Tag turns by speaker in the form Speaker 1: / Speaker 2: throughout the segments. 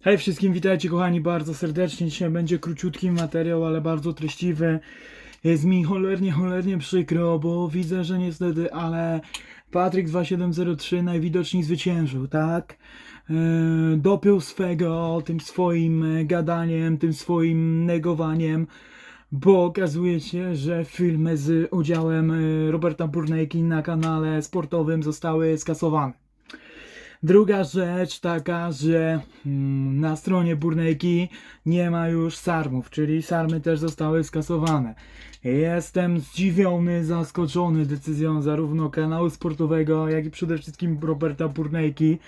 Speaker 1: Hej wszystkim, witajcie kochani bardzo serdecznie. Dzisiaj będzie króciutki materiał, ale bardzo treściwy. Jest mi cholernie, cholernie przykro, bo widzę, że niestety, ale Patryk 2703 najwidoczniej zwyciężył, tak? Yy, dopiął swego tym swoim e, gadaniem, tym swoim negowaniem, bo okazuje się, że filmy z udziałem e, Roberta Burnejki na kanale sportowym zostały skasowane. Druga rzecz taka, że mm, na stronie Burnejki nie ma już sarmów, czyli sarmy też zostały skasowane. Jestem zdziwiony, zaskoczony decyzją zarówno kanału sportowego, jak i przede wszystkim Roberta Burnejki,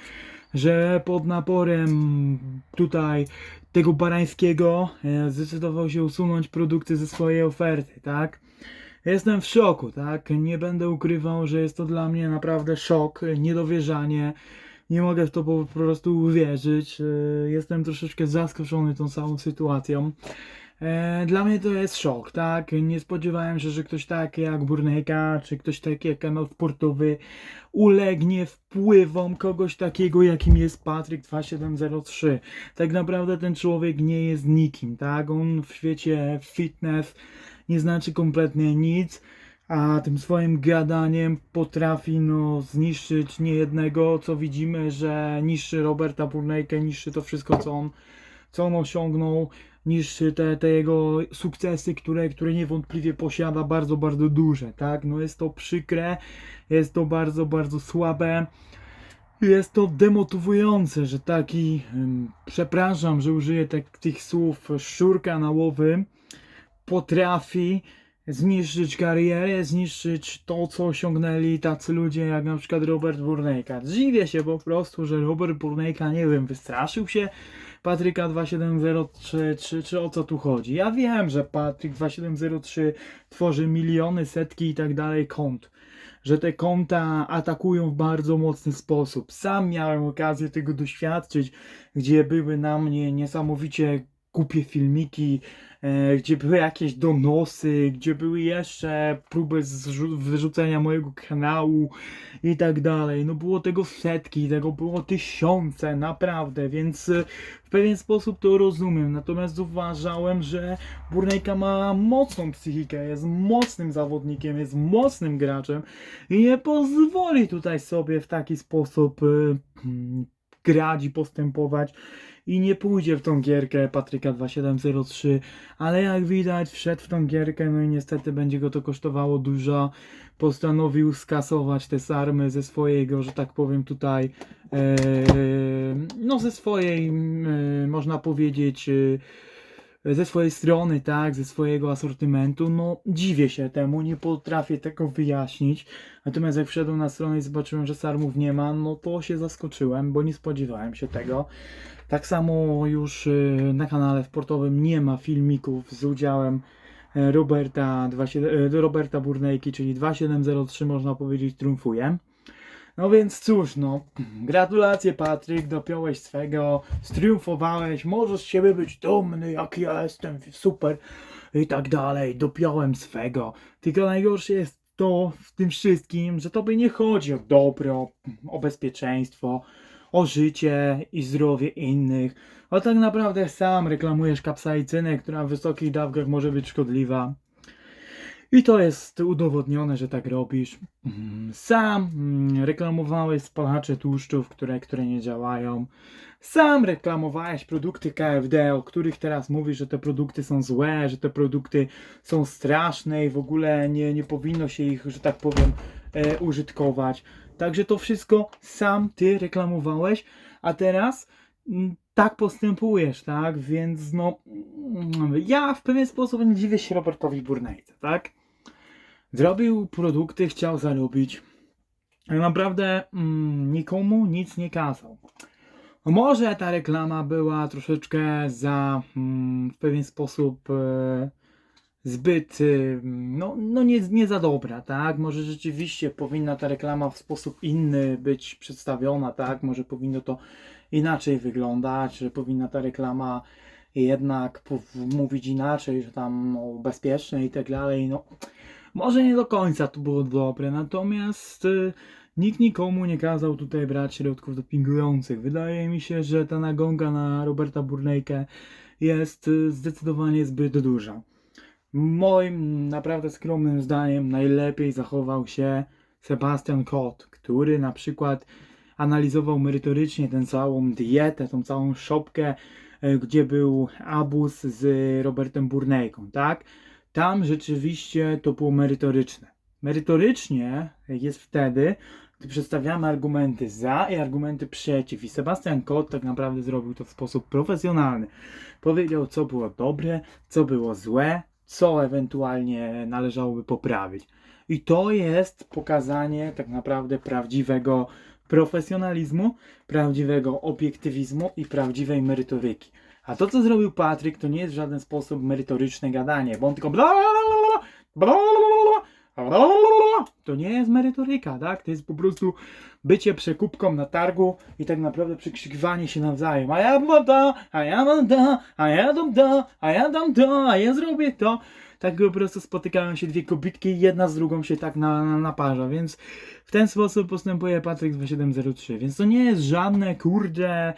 Speaker 1: że pod naporem tutaj tego Barańskiego e, zdecydował się usunąć produkty ze swojej oferty, tak? Jestem w szoku, tak? Nie będę ukrywał, że jest to dla mnie naprawdę szok, niedowierzanie. Nie mogę w to po prostu uwierzyć. E, Jestem troszeczkę zaskoczony tą całą sytuacją. E, Dla mnie to jest szok, tak? Nie spodziewałem się, że ktoś taki jak Burnejka, czy ktoś taki jak kanał sportowy ulegnie wpływom kogoś takiego, jakim jest Patryk 2703. Tak naprawdę ten człowiek nie jest nikim, tak? On w świecie fitness nie znaczy kompletnie nic a tym swoim gadaniem potrafi no, zniszczyć niejednego, co widzimy, że niszczy Roberta Burnejkę, niszczy to wszystko, co on, co on osiągnął, niszczy te, te jego sukcesy, które, które niewątpliwie posiada bardzo, bardzo duże, tak? No jest to przykre, jest to bardzo, bardzo słabe. Jest to demotywujące, że taki, przepraszam, że użyję tak, tych słów, szczur kanałowy potrafi zniszczyć karierę, zniszczyć to, co osiągnęli tacy ludzie jak na przykład Robert Burnejka. Dziwię się po prostu, że Robert Burnejka, nie wiem, wystraszył się Patryka 2703, czy, czy o co tu chodzi. Ja wiem, że Patryk 2703 tworzy miliony, setki i tak dalej kont. Że te konta atakują w bardzo mocny sposób. Sam miałem okazję tego doświadczyć, gdzie były na mnie niesamowicie głupie filmiki, e, gdzie były jakieś donosy, gdzie były jeszcze próby wyrzucenia mojego kanału i tak dalej. No było tego setki, tego było tysiące, naprawdę, więc e, w pewien sposób to rozumiem. Natomiast uważałem, że Burnejka ma mocną psychikę, jest mocnym zawodnikiem, jest mocnym graczem i nie pozwoli tutaj sobie w taki sposób e, hmm, grać i postępować i nie pójdzie w tą gierkę Patryka 2703, ale jak widać wszedł w tą gierkę, no i niestety będzie go to kosztowało dużo. Postanowił skasować te sarmy ze swojego, że tak powiem tutaj, e, no ze swojej, e, można powiedzieć, e, ze swojej strony, tak, ze swojego asortymentu, no dziwię się temu, nie potrafię tego wyjaśnić. Natomiast jak wszedłem na stronę i zobaczyłem, że sarmów nie ma, no to się zaskoczyłem, bo nie spodziewałem się tego. Tak samo już y, na kanale sportowym nie ma filmików z udziałem e, Roberta, 27 e, Roberta Burnejki, czyli 2703 można powiedzieć triumfuje. No więc cóż, no, gratulacje Patryk, dopiąłeś swego, striumfowałeś, możesz z siebie być dumny, jak ja jestem, super i tak dalej, dopiąłem swego. Tylko najgorsze jest to w tym wszystkim, że tobie nie chodzi o dobro, o bezpieczeństwo, o życie i zdrowie innych, a tak naprawdę sam reklamujesz kapsaicynę, która w wysokich dawkach może być szkodliwa. I to jest udowodnione, że tak robisz. Mm, Sam mm, reklamowałeś spalacze tłuszczów, które, które nie działają. Sam reklamowałeś produkty KFD, o których teraz mówisz, że te produkty są złe, że te produkty są straszne i w ogóle nie, nie powinno się ich, że tak powiem, e, użytkować. Także to wszystko sam ty reklamowałeś, a teraz mm, tak postępujesz, tak? Więc no, mm, ja w pewien sposób nie dziwię się Robertowi Burnejce, tak? Zrobił produkty, chciał zarobić. Tak naprawdę mm, nikomu nic nie kazał. Może ta reklama była troszeczkę za mm, w pewien sposób e, zbyt no, no nie, nie za dobra, tak? Może rzeczywiście powinna ta reklama w sposób inny być przedstawiona, tak? Może powinno to inaczej wyglądać, że powinna ta reklama jednak mówić inaczej, że tam no, bezpieczne i tak dalej, no może nie do końca to było dobre, natomiast y, Nikt nikomu nie kazał tutaj brać środków dopingujących. Wydaje mi się, że ta nagonga na Roberta Burnejkę jest y, zdecydowanie zbyt duża. Moim naprawdę skromnym zdaniem najlepiej zachował się Sebastian Kot, który na przykład analizował merytorycznie tę całą dietę, tą całą szopkę, e, gdzie był abus z Robertem Burnejką, tak? Tam rzeczywiście to było merytoryczne. Merytorycznie jest wtedy, gdy przedstawiamy argumenty za i argumenty przeciw. I Sebastian Kot tak naprawdę zrobił to w sposób profesjonalny. Powiedział, co było dobre, co było złe, co ewentualnie należałoby poprawić. I to jest pokazanie tak naprawdę prawdziwego profesjonalizmu, prawdziwego obiektywizmu i prawdziwej merytoryki. A to, co zrobił Patryk, to nie jest w żaden sposób merytoryczne gadanie, bo on tylko bla bla bla bla bla bla bla bla. To nie jest merytoryka, tak? To jest po prostu bycie przekupką na targu i tak naprawdę przekrzykiwanie się nawzajem. A ja mam to, a ja mam to, a ja dam to, a ja dam to, a ja zrobię to. Tak po prostu spotykają się dwie kobitki i jedna z drugą się tak na, na, naparza, więc w ten sposób postępuje Patryk z 2703, więc to nie jest żadne kurde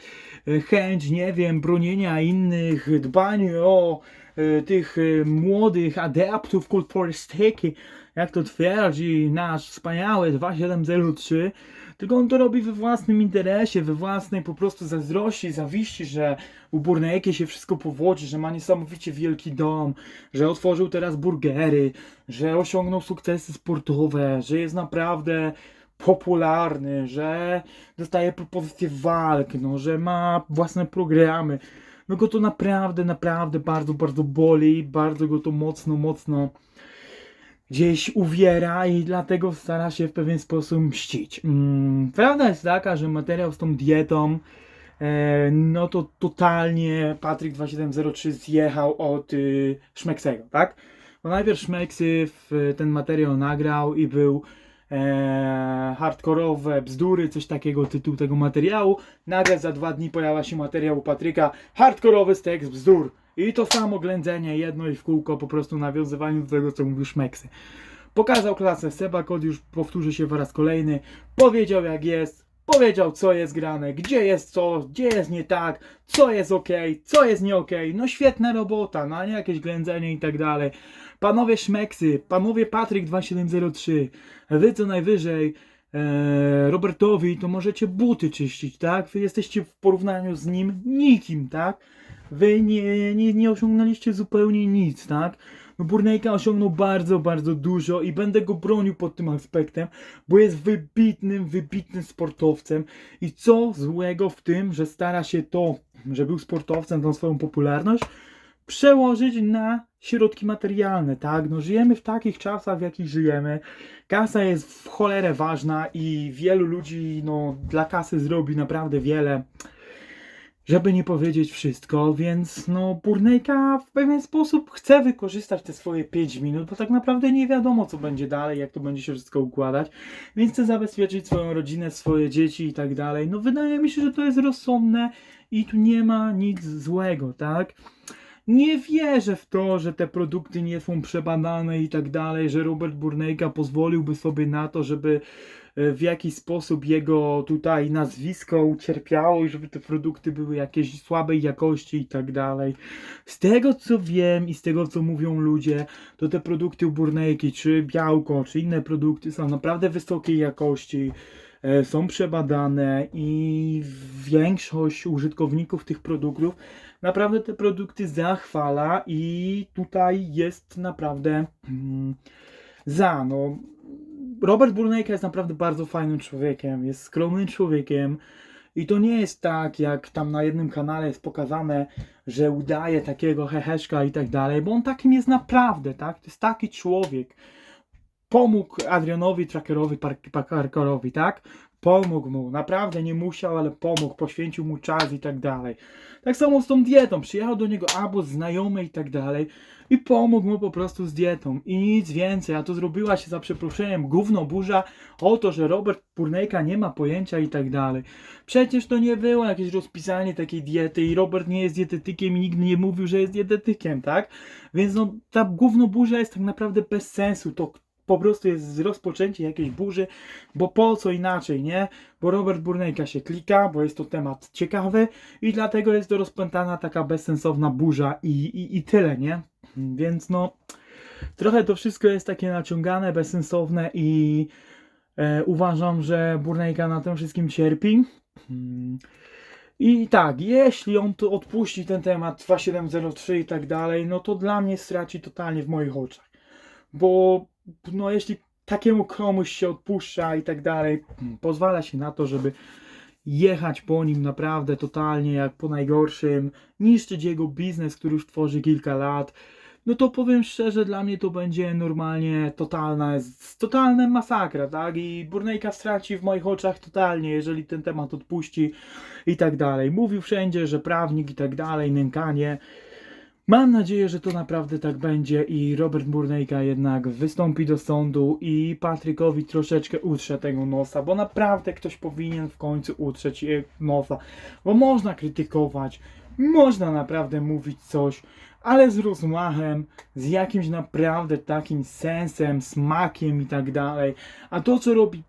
Speaker 1: e, chęć, nie wiem, bronienia innych, dbanie o e, tych e, młodych adeptów kulturystyki, jak to twierdzi nasz wspaniały 2703, tylko on to robi we własnym interesie, we własnej po prostu zazdrości, zawiści, że u Burnejki się wszystko powodzi, że ma niesamowicie wielki dom, że otworzył teraz burgery, że osiągnął sukcesy sportowe, że jest naprawdę popularny, że dostaje propozycje walk, no, że ma własne programy. No go to naprawdę, naprawdę bardzo, bardzo boli, bardzo go to mocno, mocno gdzieś uwiera i dlatego stara się w pewien sposób mścić. Mm, prawda jest taka, że materiał z tą dietą, e, no to totalnie Patryk 2703 zjechał od y, Szmeksego, tak? Bo najpierw Szmeksy ten materiał nagrał i był e, hardkorowe bzdury, coś takiego tytuł tego materiału. Nagle za dwa dni pojawia się materiał u Patryka, hardkorowy tekst bzdur. I to samo ględzenie jedno i w kółko, po prostu nawiązywaniu do tego, co mówił Szmeksy. Pokazał klasę Seba Kod, już powtórzy się po raz kolejny. Powiedział jak jest, powiedział co jest grane, gdzie jest co, gdzie jest nie tak, co jest ok, co jest nie ok. No świetna robota, no nie jakieś ględzenie i tak dalej. Panowie Szmeksy, panowie Patryk 2703, wy co najwyżej e, Robertowi to możecie buty czyścić, tak? Wy jesteście w porównaniu z nim nikim, tak? Wy nie, nie, nie osiągnęliście zupełnie nic, tak? No Burnejka osiągnął bardzo, bardzo dużo i będę go bronił pod tym aspektem, bo jest wybitnym, wybitnym sportowcem i co złego w tym, że stara się to, że był sportowcem, tą swoją popularność, przełożyć na środki materialne, tak? No żyjemy w takich czasach, w jakich żyjemy. Kasa jest w cholerę ważna i wielu ludzi, no, dla kasy zrobi naprawdę wiele żeby nie powiedzieć wszystko, więc no Burnejka w pewien sposób chce wykorzystać te swoje 5 minut, bo tak naprawdę nie wiadomo co będzie dalej, jak to będzie się wszystko układać, więc chce zabezpieczyć swoją rodzinę, swoje dzieci i tak dalej. No wydaje mi się, że to jest rozsądne i tu nie ma nic złego, tak? Nie wierzę w to, że te produkty nie są przebadane i tak dalej, że Robert Burnejka pozwoliłby sobie na to, żeby w jakiś sposób jego tutaj nazwisko ucierpiało i żeby te produkty były jakieś słabej jakości i tak dalej. Z tego co wiem i z tego co mówią ludzie, to te produkty u Burnejki, czy białko, czy inne produkty są naprawdę wysokiej jakości e, są przebadane i większość użytkowników tych produktów naprawdę te produkty zachwala i tutaj jest naprawdę mm, za. No, Robert Burnejka jest naprawdę bardzo fajnym człowiekiem, jest skromnym człowiekiem i to nie jest tak, jak tam na jednym kanale jest pokazane, że udaje takiego heheszka i tak dalej, bo on takim jest naprawdę, tak? To jest taki człowiek. Pomógł Adrianowi Trackerowi, Park- Parkerowi, tak? Pomógł mu, naprawdę nie musiał, ale pomógł, poświęcił mu czas i tak dalej. Tak samo z tą dietą, przyjechał do niego abus znajomy i tak dalej i pomógł mu po prostu z dietą i nic więcej, a to zrobiła się za przeproszeniem gówno burza o to, że Robert Purnejka nie ma pojęcia i tak dalej. Przecież to nie było jakieś rozpisanie takiej diety i Robert nie jest dietetykiem i nikt nie mówił, że jest dietetykiem, tak? Więc no ta gówno burza jest tak naprawdę bez sensu, to po prostu jest rozpoczęcie jakiejś burzy, bo po co inaczej, nie? Bo Robert Burnejka się klika, bo jest to temat ciekawy i dlatego jest to rozpętana taka bezsensowna burza i, i, i tyle, nie? Więc no, trochę to wszystko jest takie naciągane, bezsensowne i e, uważam, że Burnejka na tym wszystkim cierpi. Mm. I tak, jeśli on to odpuści ten temat 2703 i tak dalej, no to dla mnie straci totalnie w moich oczach. Bo no jeśli takiemu komuś się odpuszcza i tak dalej, pozwala się na to, żeby jechać po nim naprawdę totalnie jak po najgorszym, niszczyć jego biznes, który już tworzy kilka lat, no to powiem szczerze, dla mnie to będzie normalnie totalna, totalna masakra, tak? I Burnejka straci w moich oczach totalnie, jeżeli ten temat odpuści i tak dalej. Mówił wszędzie, że prawnik i tak dalej, nękanie. Mam nadzieję, że to naprawdę tak będzie i Robert Burnejka jednak wystąpi do sądu i Patrykowi troszeczkę utrze tego nosa, bo naprawdę ktoś powinien w końcu utrzeć nosa, bo można krytykować, można naprawdę mówić coś, ale z rozmachem, z jakimś naprawdę takim sensem, smakiem i tak dalej. A to, co robi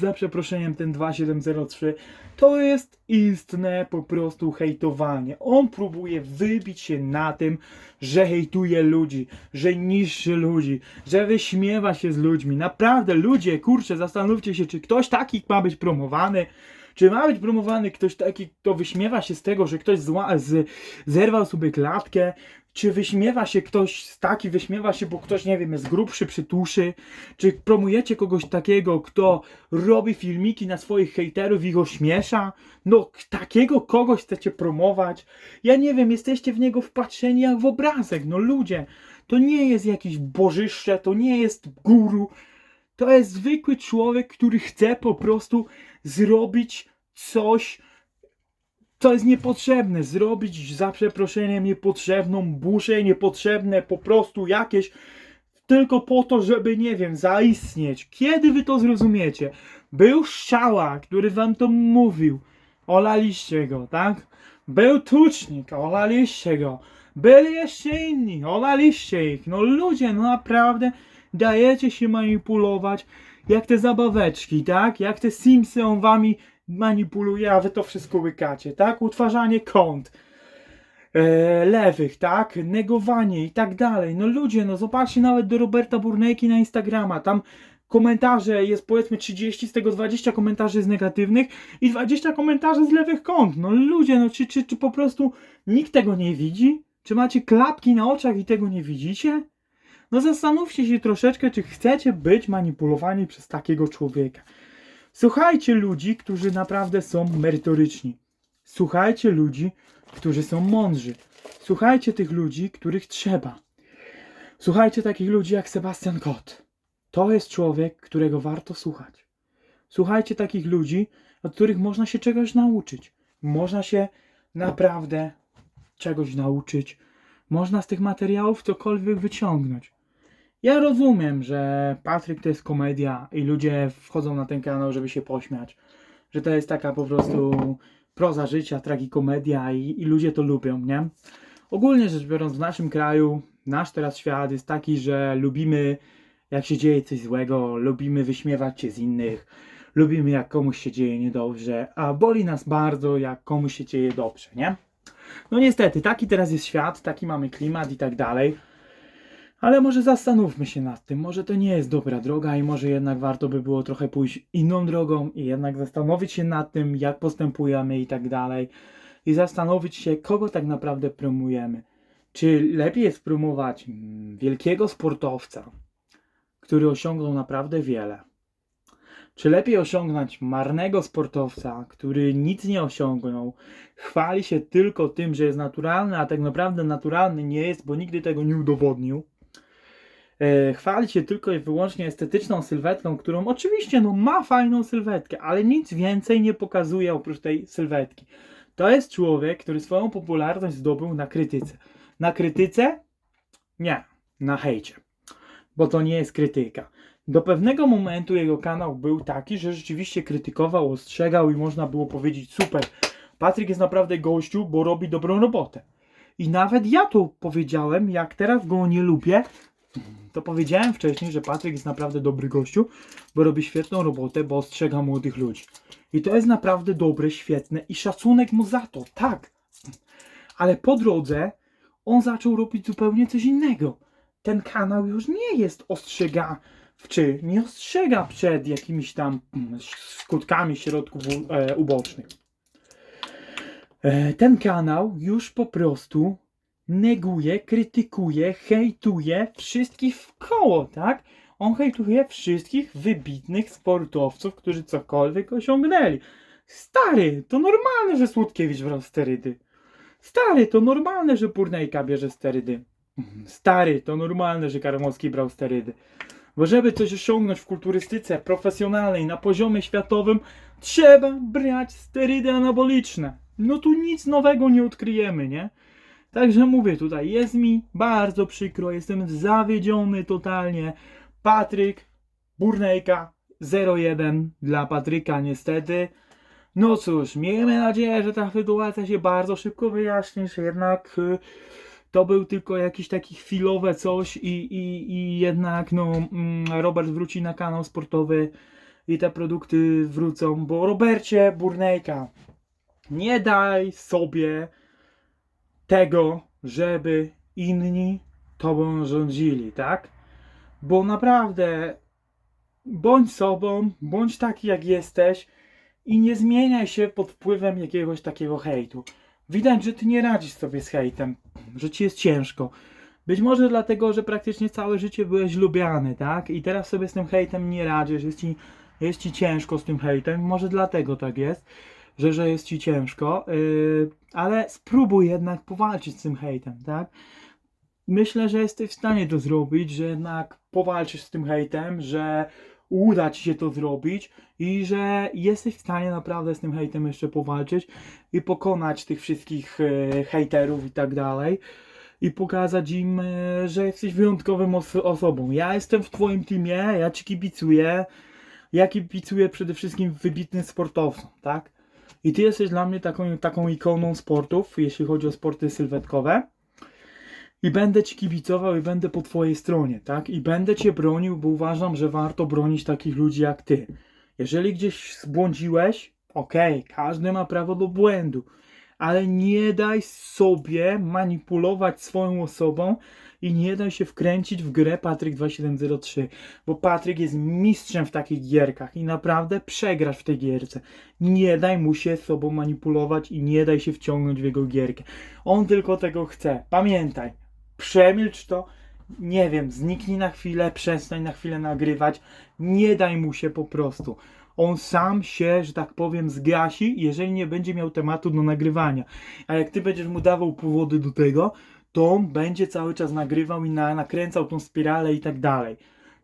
Speaker 1: za przeproszeniem ten 2703, to jest istne po prostu hejtowanie. On próbuje wybić się na tym, że hejtuje ludzi, że niszczy ludzi, że wyśmiewa się z ludźmi. Naprawdę, ludzie, kurczę, zastanówcie się, czy ktoś taki ma być promowany. Czy ma być promowany ktoś taki, kto wyśmiewa się z tego, że ktoś zła, z, zerwał sobie klatkę? Czy wyśmiewa się ktoś taki, wyśmiewa się, bo ktoś, nie wiem, jest grubszy, przytuszy? Czy promujecie kogoś takiego, kto robi filmiki na swoich hejterów i ich ośmiesza? No, takiego kogoś chcecie promować? Ja nie wiem, jesteście w niego wpatrzeni jak w obrazek. No ludzie, to nie jest jakiś bożyszcze, to nie jest guru. To jest zwykły człowiek, który chce po prostu zrobić coś, co jest niepotrzebne. Zrobić za przeproszeniem niepotrzebną burzę, niepotrzebne po prostu jakieś tylko po to, żeby, nie wiem, zaistnieć. Kiedy wy to zrozumiecie? Był Szczała, który wam to mówił. Olaliście go, tak? Był Tucznik, olaliście go. Byli jeszcze inni, olaliście ich. No ludzie, no naprawdę dajecie się manipulować jak te zabaweczki, tak? Jak te Simsy on wami manipuluje, a wy to wszystko łykacie, tak? Utwarzanie kont e, lewych, tak? Negowanie i tak dalej. No ludzie, no zobaczcie nawet do Roberta Burnejki na Instagrama, tam komentarze jest powiedzmy 30, z tego 20 komentarzy jest negatywnych i 20 komentarzy z lewych kont. No ludzie, no czy, czy, czy po prostu nikt tego nie widzi? Czy macie klapki na oczach i tego nie widzicie? No zastanówcie się troszeczkę, czy chcecie być manipulowani przez takiego człowieka. Słuchajcie ludzi, którzy naprawdę są merytoryczni. Słuchajcie ludzi, którzy są mądrzy. Słuchajcie tych ludzi, których trzeba. Słuchajcie takich ludzi jak Sebastian Kot. To jest człowiek, którego warto słuchać. Słuchajcie takich ludzi, od których można się czegoś nauczyć. Można się naprawdę czegoś nauczyć. Można z tych materiałów cokolwiek wyciągnąć. Ja rozumiem, że Patryk to jest komedia i ludzie wchodzą na ten kanał, żeby się pośmiać. Że to jest taka po prostu proza życia, tragikomedia i, i ludzie to lubią, nie? Ogólnie rzecz biorąc, w naszym kraju, nasz teraz świat jest taki, że lubimy jak się dzieje coś złego, lubimy wyśmiewać się z innych, lubimy jak komuś się dzieje niedobrze, a boli nas bardzo jak komuś się dzieje dobrze, nie? No niestety, taki teraz jest świat, taki mamy klimat i tak dalej. Ale może zastanówmy się nad tym, może to nie jest dobra droga i może jednak warto by było trochę pójść inną drogą i jednak zastanowić się nad tym, jak postępujemy i tak dalej. I zastanowić się, kogo tak naprawdę promujemy. Czy lepiej jest promować mm, wielkiego sportowca, który osiągnął naprawdę wiele? Czy lepiej osiągnąć marnego sportowca, który nic nie osiągnął, chwali się tylko tym, że jest naturalny, a tak naprawdę naturalny nie jest, bo nigdy tego nie udowodnił? E, chwali się tylko i wyłącznie estetyczną sylwetką, którą oczywiście no, ma fajną sylwetkę, ale nic więcej nie pokazuje oprócz tej sylwetki. To jest człowiek, który swoją popularność zdobył na krytyce. Na krytyce? Nie, na hejcie. Bo to nie jest krytyka. Do pewnego momentu jego kanał był taki, że rzeczywiście krytykował, ostrzegał i można było powiedzieć super, Patryk jest naprawdę gościu, bo robi dobrą robotę. I nawet ja to powiedziałem, jak teraz go nie lubię, to powiedziałem wcześniej, że Patryk jest naprawdę dobry gościu, bo robi świetną robotę, bo ostrzega młodych ludzi. I to jest naprawdę dobre, świetne i szacunek mu za to, tak. Ale po drodze on zaczął robić zupełnie coś innego. Ten kanał już nie jest ostrzegawczy, nie ostrzega przed jakimiś tam mm, skutkami środków e, ubocznych. E, ten kanał już po prostu neguje, krytykuje, hejtuje wszystkich w koło, tak? On hejtuje wszystkich wybitnych sportowców, którzy cokolwiek osiągnęli. Stary, to normalne, że Słodkiewicz brał sterydy. Stary, to normalne, że Purnejka bierze sterydy. Stary, to normalne, że Karmowski brał sterydy. Bo żeby coś osiągnąć w kulturystyce profesjonalnej na poziomie światowym, trzeba brać sterydy anaboliczne. No tu nic nowego nie odkryjemy, nie? Także mówię tutaj, jest mi bardzo przykro, jestem zawiedziony totalnie. Patryk, Burnejka 01 dla Patryka niestety. No cóż, miejmy nadzieję, że ta sytuacja się bardzo szybko wyjaśni, że jednak y, to był tylko jakiś taki chwilowe coś i, i, i jednak no mm, Robert wróci na kanał sportowy i te produkty wrócą, bo Robercie Burnejka nie daj sobie tego, żeby inni tobą rządzili, tak? Bo naprawdę bądź sobą, bądź taki jak jesteś i nie zmieniaj się pod wpływem jakiegoś takiego hejtu. Widać, że ty nie radzisz sobie z hejtem, że ci jest ciężko. Być może dlatego, że praktycznie całe życie byłeś lubiany, tak? I teraz sobie z tym hejtem nie radzisz, jest ci, jest ci ciężko z tym hejtem, może dlatego tak jest, że, że jest ci ciężko, yy, ale spróbuj jednak powalczyć z tym hejtem, tak? Myślę, że jesteś w stanie to zrobić, że jednak powalczysz z tym hejtem, że uda ci się to zrobić i że jesteś w stanie naprawdę z tym hejtem jeszcze powalczyć i pokonać tych wszystkich e, hejterów i tak dalej i pokazać im, e, że jesteś wyjątkową os- osobą. Ja jestem w twoim teamie, ja ci kibicuję, ja kibicuję przede wszystkim wybitnym sportowcom, tak? I ty jesteś dla mnie taką, taką ikoną sportów, jeśli chodzi o sporty sylwetkowe. I będę ci kibicował i będę po twojej stronie, tak? I będę cię bronił, bo uważam, że warto bronić takich ludzi jak ty. Jeżeli gdzieś zbłądziłeś, okej, każdy ma prawo do błędu, ale nie daj sobie manipulować swoją osobą i nie daj się wkręcić w grę Patryk 2703, bo Patryk jest mistrzem w takich gierkach i naprawdę przegrasz w tej gierce. Nie daj mu się sobą manipulować i nie daj się wciągnąć w jego gierkę. On tylko tego chce. Pamiętaj, przemilcz to, nie wiem, zniknij na chwilę, przestań na chwilę nagrywać, nie daj mu się po prostu. On sam się, że tak powiem, zgasi, jeżeli nie będzie miał tematu do nagrywania. A jak ty będziesz mu dawał powody do tego, to on będzie cały czas nagrywał i na, nakręcał tą spiralę i tak dalej.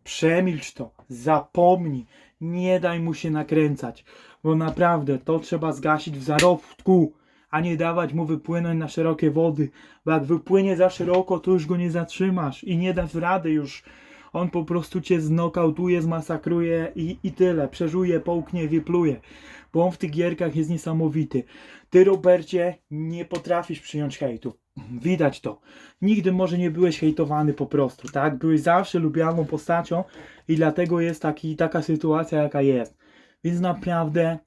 Speaker 1: Przemilcz to, zapomnij, nie daj mu się nakręcać, bo naprawdę to trzeba zgasić w zarodku, a nie dawać mu wypłynąć na szerokie wody, bo jak wypłynie za szeroko, to już go nie zatrzymasz i nie dasz rady już. On po prostu cię znokautuje, zmasakruje i, i tyle. Przeżuje, połknie, wypluje. Bo on w tych gierkach jest niesamowity. Ty, Robercie, nie potrafisz przyjąć hejtu. Widać to. Nigdy może nie byłeś hejtowany po prostu, tak? Byłeś zawsze lubianą postacią i dlatego jest taki, taka sytuacja, jaka jest. Więc naprawdę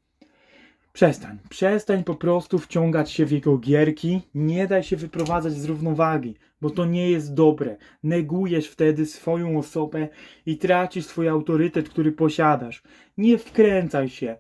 Speaker 1: przestań. Przestań po prostu wciągać się w jego gierki. Nie daj się wyprowadzać z równowagi, bo to nie jest dobre. Negujesz wtedy swoją osobę i tracisz swój autorytet, który posiadasz. Nie wkręcaj się.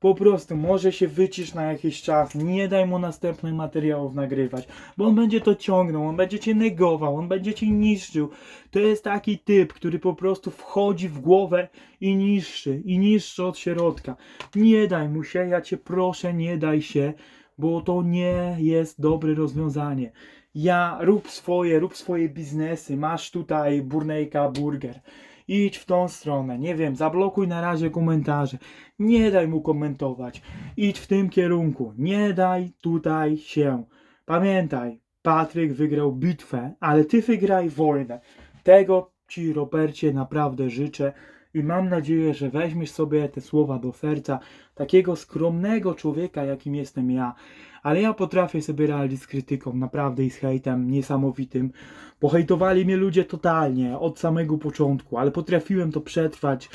Speaker 1: Po prostu może się wycisz na jakiś czas, nie daj mu następnych materiałów nagrywać, bo on będzie to ciągnął, on będzie cię negował, on będzie cię niszczył. To jest taki typ, który po prostu wchodzi w głowę i niszczy, i niszczy od środka. Nie daj mu się, ja cię proszę, nie daj się, bo to nie jest dobre rozwiązanie. Ja rób swoje, rób swoje biznesy, masz tutaj Burnejka Burger. Idź w tą stronę, nie wiem, zablokuj na razie komentarze. Nie daj mu komentować. Idź w tym kierunku. Nie daj tutaj się. Pamiętaj, Patryk wygrał bitwę, ale ty wygraj wojnę. Tego ci, Robercie, naprawdę życzę i mam nadzieję, że weźmiesz sobie te słowa do serca takiego skromnego człowieka, jakim jestem ja. Ale ja potrafię sobie radzić z krytyką, naprawdę i z hejtem niesamowitym. Bo hejtowali mnie ludzie totalnie, od samego początku, ale potrafiłem to przetrwać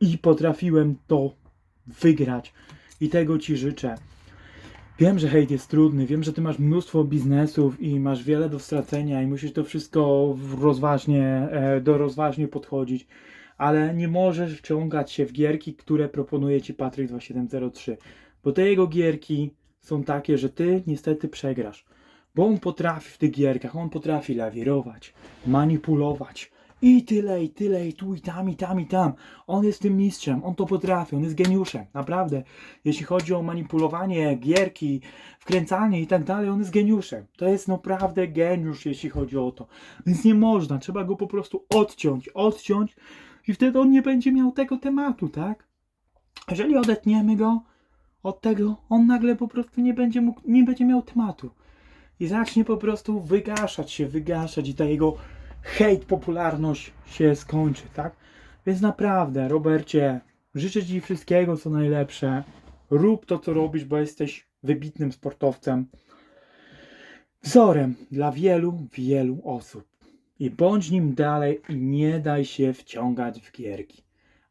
Speaker 1: i potrafiłem to wygrać. I tego Ci życzę. Wiem, że hejt jest trudny, wiem, że Ty masz mnóstwo biznesów i masz wiele do stracenia i musisz to wszystko rozważnie, e, do rozważnie podchodzić, ale nie możesz wciągać się w gierki, które proponuje Ci Patryk 2703, bo te jego gierki są takie, że Ty niestety przegrasz, bo on potrafi w tych gierkach, on potrafi lawirować, manipulować i tyle, i tyle, i tu, i tam, i tam, i tam. On jest tym mistrzem, on to potrafi, on jest geniuszem, naprawdę. Jeśli chodzi o manipulowanie, gierki, wkręcanie i tak dalej, on jest geniuszem. To jest naprawdę geniusz, jeśli chodzi o to. Więc nie można, trzeba go po prostu odciąć, odciąć i wtedy on nie będzie miał tego tematu, tak? Jeżeli odetniemy go od tego, on nagle po prostu nie będzie mógł, nie będzie miał tematu. I zacznie po prostu wygaszać się, wygaszać i ta jego hejt, popularność się skończy, tak? Więc naprawdę, Robercie, życzę Ci wszystkiego, co najlepsze. Rób to, co robisz, bo jesteś wybitnym sportowcem. Wzorem dla wielu, wielu osób. I bądź nim dalej i nie daj się wciągać w gierki.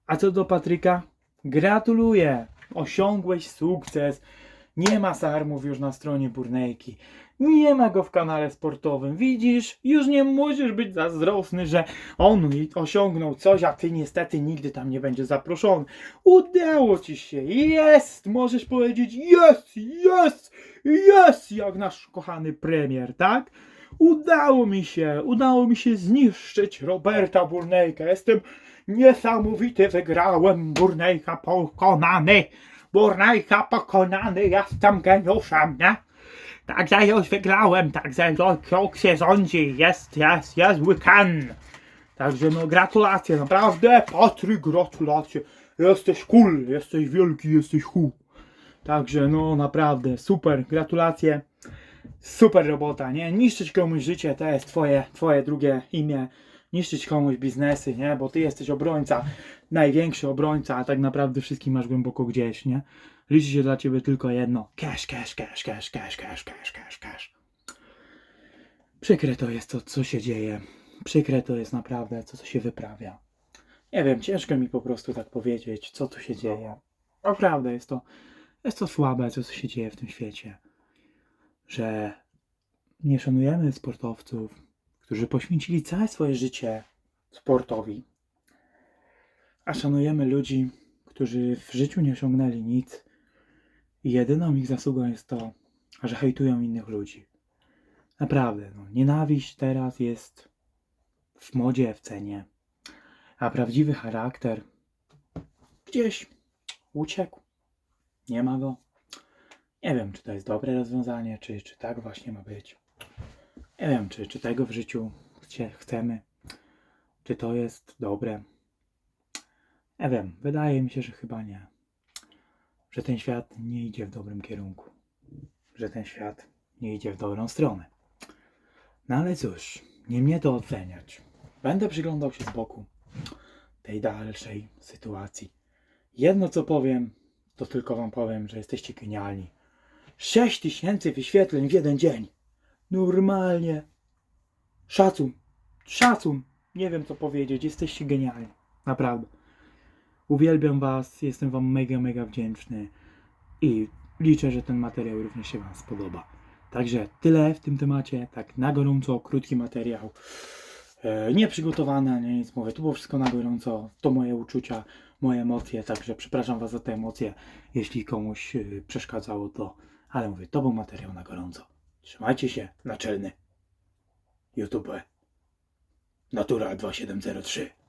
Speaker 1: A co do Patryka? Gratuluję! Osiągłeś sukces. Nie ma sarmów już na stronie Burnejki. Nie ma go w kanale sportowym. Widzisz? Już nie musisz być zazdrosny, że on osiągnął coś, a ty niestety nigdy tam nie będzie zaproszony. Udało ci się. Jest! Możesz powiedzieć jest, jest, jest, jak nasz kochany premier, tak? Udało mi się, udało mi się zniszczyć Roberta Burnejka. Jestem niesamowity, wygrałem Burnejka pokonany. Burnejka pokonany, jestem geniuszem, nie? Także już wygrałem, także to się rządzi, jest, jest, jest, we can. Także no gratulacje, naprawdę, Patryk, gratulacje. Jesteś cool, jesteś wielki, jesteś hu. Także no naprawdę, super, gratulacje. Super robota, nie? Niszczyć komuś życie to jest twoje, twoje drugie imię. Niszczyć komuś biznesy, nie? Bo ty jesteś obrońca, największy obrońca, a tak naprawdę wszystkich masz głęboko gdzieś, nie? Liczy się dla ciebie tylko jedno. Cash, cash, cash, cash, cash, cash, cash, cash, cash. Przykre to jest to, co się dzieje. Przykre to jest naprawdę to, co się wyprawia. Nie wiem, ciężko mi po prostu tak powiedzieć, co tu się dzieje. Naprawdę jest to, jest to słabe, co, co się dzieje w tym świecie. Że nie szanujemy sportowców, którzy poświęcili całe swoje życie sportowi. A szanujemy ludzi, którzy w życiu nie osiągnęli nic i jedyną ich zasługą jest to, że hejtują innych ludzi. Naprawdę, no, nienawiść teraz jest w modzie, w cenie, a prawdziwy charakter gdzieś uciekł. Nie ma go. Nie wiem, czy to jest dobre rozwiązanie, czy, czy tak właśnie ma być. Nie wiem, czy, czy tego w życiu chcemy, czy to jest dobre. Nie wiem, wydaje mi się, że chyba nie. Że ten świat nie idzie w dobrym kierunku. Że ten świat nie idzie w dobrą stronę. No ale cóż, nie mnie to oceniać. Będę przyglądał się z boku tej dalszej sytuacji. Jedno co powiem, to tylko wam powiem, że jesteście genialni. 6 tysięcy wyświetleń w jeden dzień. Normalnie. Szacun. Szacun. Nie wiem co powiedzieć. Jesteście genialni. Naprawdę. Uwielbiam Was, jestem Wam mega, mega wdzięczny i liczę, że ten materiał również się Wam spodoba. Także tyle w tym temacie, tak na gorąco, krótki materiał. E, nie przygotowany, nie nic mówię, tu było wszystko na gorąco, to moje uczucia, moje emocje, także przepraszam Was za te emocje, jeśli komuś e, przeszkadzało to, ale mówię, to był materiał na gorąco. Trzymajcie się, naczelny. YouTube. Natura 2703.